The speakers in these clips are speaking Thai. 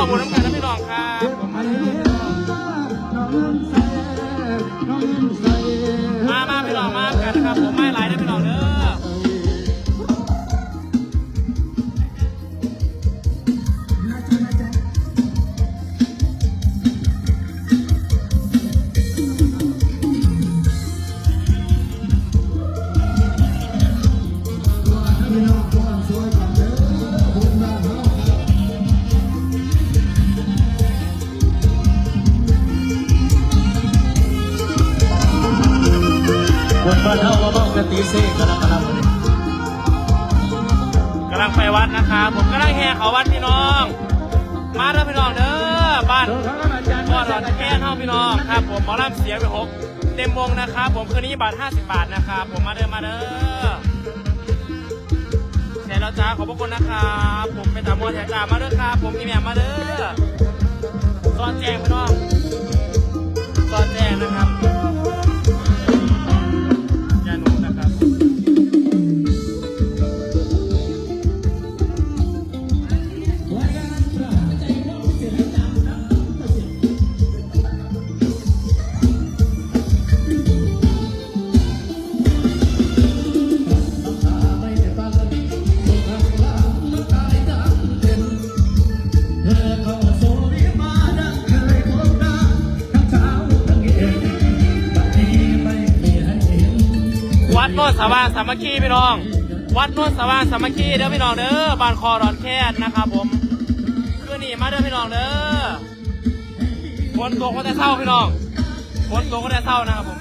แคนบ้านเฮาว่าบ้องกันตีเซ่กันแล้วกันแล้วกำลังไปวัดนะครับผมกำลังแห่เขาวัดพี่น้อง มาเด้อพี่น้องเด้อบ้านพ่อหลอนแค่เท่าพี่น้องครับผมหมอลำเสียไปหกเต็มวงนะครับผมคืนนี้บาท 50 บาทนะครับผมมาเด้อมาเด้อแชร์แล้วจ้าขอบพระคุณนะครับผมเป็นตามอแถวจ้ามาเด้อครับผมพี่แมมมาเด้อซอนแจงพี่น้องซอนแจงนะครับ ดโนนสว่างสามัคคีพี่น้อง วัดโนนสว่างสามัคคีเด้อพี่น้องเด้อบานคอรอนแค่นะครับผมคืนนี่มาเด้อพี่น้องเด้อฝนตกก็แต่เศร้าพี่น้องฝนตกก็แต่เศร้านะครับผม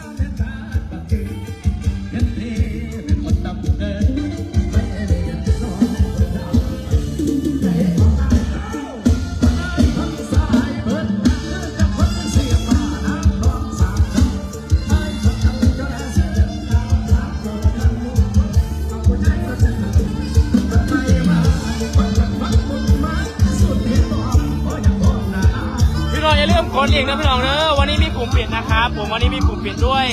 กดลิงก์นะพี่น้องเด้อวันนี้มีกลุ่มปิดนะครับผมวันนี้มีกลุ่มปิดด้วย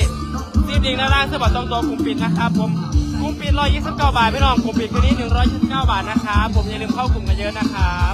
ซีมลิงก์ด้านล่างเสื้อบัตรตรงตัวกลุ่มปิดนะครับผมกลุ่มปิด129 บาทพี่น้องกลุ่มปิดคืนนี้129 บาทนะครับผมอย่าลืมเข้ากลุ่มกันเยอะนะครับ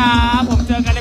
นะครับ ผมเจอกันใน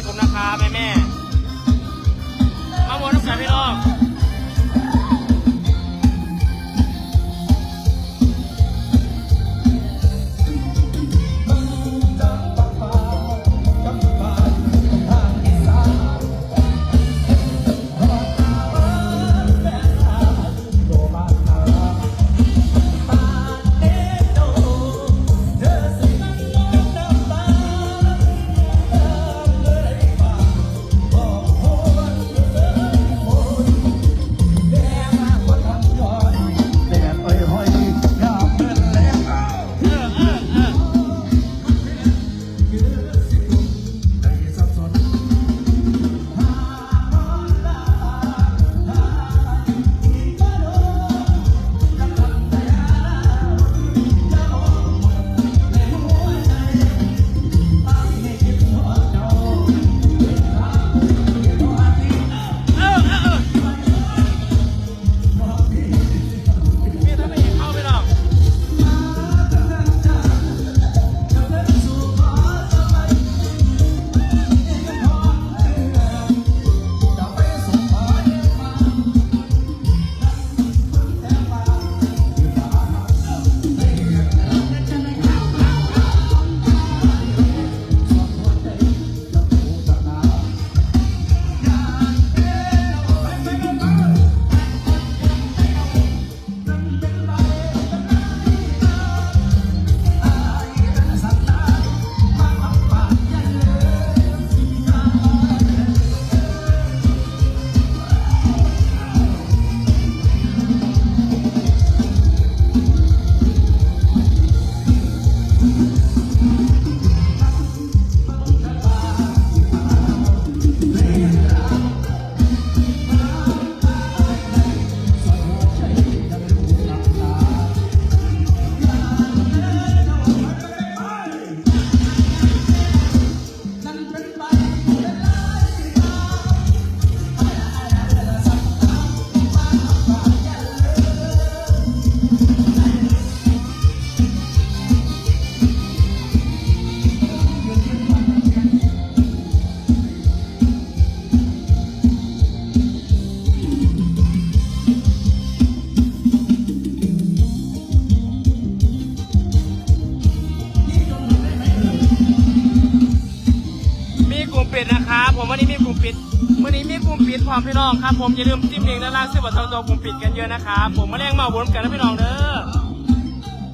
ลุ่มปิดพร้อมพี่น้องครับผมอย่าลืมจิ้มลิงก์ด้านล่างซื้อบัตรทองตัวกลุ่มปิดกันเยอะนะครับผมมาแรงมาวนกันนะพี่น้องเด้อ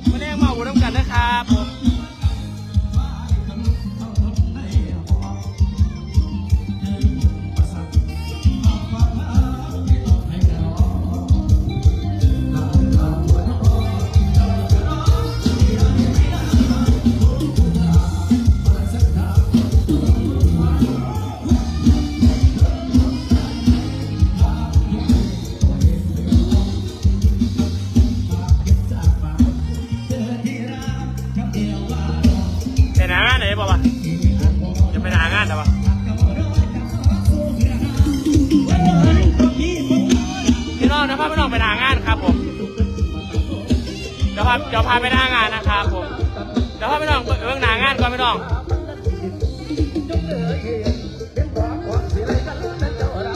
มาแรงมาวนกันนะครับผมาเดี๋ยวพาไปหางานนะครับผม เดี๋ยวพาพี่น้องเบิ่งหางานก่อนพี่น้อง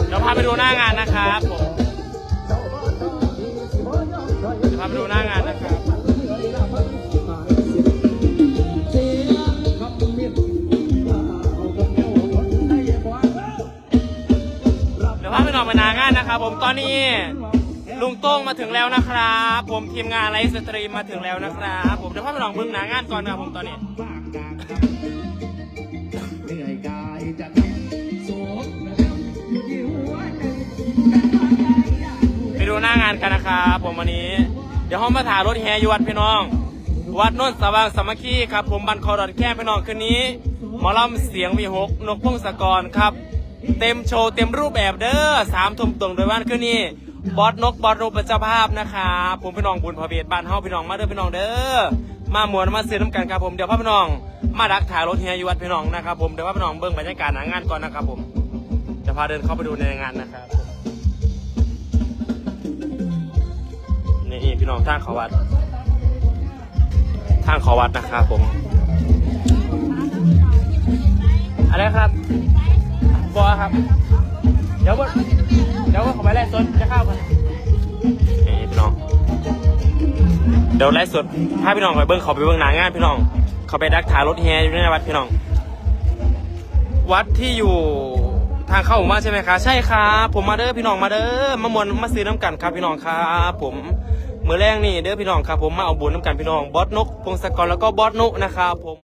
เดี๋ยวพาไปดูหน้างานนะครับผมเดี๋ยวพาไปดูหน้างานนะครับเดี๋ยวพาไปนอนมานางานนะครับผมตอนนี้ ลุงโต้งมาถึงแล้วนะครับ ผมทีมงานไลฟ์สตรีมมาถึงแล้วนะครับ ผมเดี๋ยวพาไปนอนเบิ่งหนางานก่อนนะครับผมตอนนี้ เหนื่อยกายจะทำโศกอยู่ที่หัวใจไปดูหน้างานกันนะครับผมวันนี้ เดี๋ยวห้องมาถ่ายรถแฮอยู่วัดพี่น้อง วัดโน้นสว่างสามัคคีครับ ผมบันคอรอดแค่พี่น้องคืนนี้หมอลำเสียงวีหกนกพงศกรครับ เต็มโชว์เต็มรูปแบบเด้อสามทุ่มตรงโดยวันคืนนี้ บอสนกบอสนกเป็นเจ้าภาพนะครับผมพี่น้องบุญพระเบียดบ้านเฮาพี่น้องมาเด้อพี่น้องเด้อมาหมวนมาซื้อน้ำกันครับผมเดี๋ยวพ่อพี่น้อง มาดักถ่ายรถแฮอยู่วัดพี่น้องนะครับผมเดี๋ยวพ่อพี่น้องเบิ่งบรรยากาศหน้างานก่อนนะครับผมเดี๋ยวพาเดินเข้าไปดูในงานนะครับนี่พี่น้องทางเขาวัด ทางเขาวัดนะครับผมอะไรครับบอครับ ดี๋ยวบนเดี๋ยวขอไปไล่สดจะเข้ากันนี่พี่น้อง เดี๋ยวไล่สดถ้าพี่น้องไปเบิ้งเขาไปเบิ้งหนางานพี่น้อง เขาไปดักถ่ายรถแฮอยู่ในวัดพี่น้อง วัดที่อยู่ทางเข้าหมู่บ้านใช่ไหมคะใช่ครับผมมาเด้อพี่น้องมาเด้อมามวนมาซื้อน้ำกันครับพี่น้องครับผมมือแรกนี่เด้อพี่น้องครับผมมาเอาบุญน้ำกันพี่น้องบอสนกพงศกรแล้วก็บอสนุนะครับผม